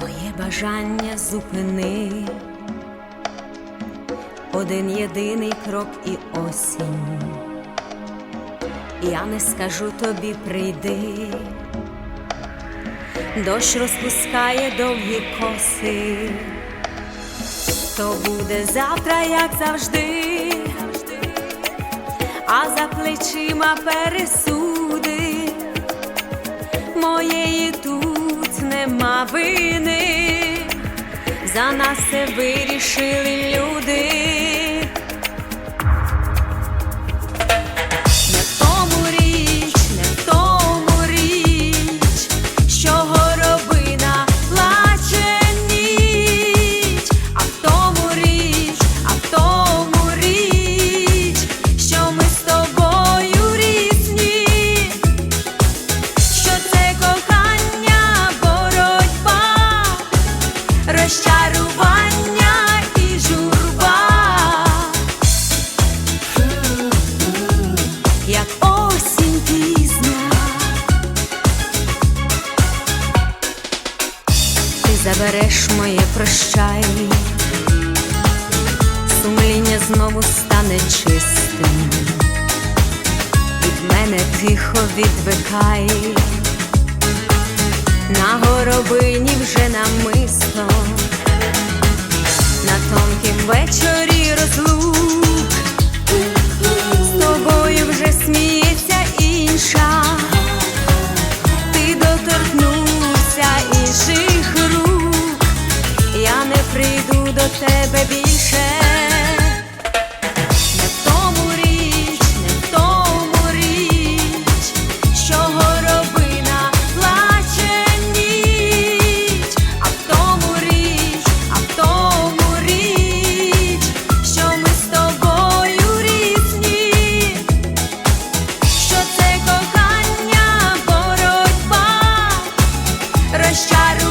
Моє бажання зупини, один єдиний крок і осінь. Я не скажу тобі прийди, дощ розпускає довгі коси, то буде завтра, як завжди, а за плечима пересуди моєї тут нема вини, за нас все вирішили люди. Як осінь пізня, ти забереш моє прощай, сумління знову стане чистим. Від мене тихо відвикай, на горобині вже намисто, тебе більше, не тому річ, не в тому річ, що горобина плаче а в тому річ, а в тому річ, що ми з тобою різні, що це кохання боротьба, розчарування.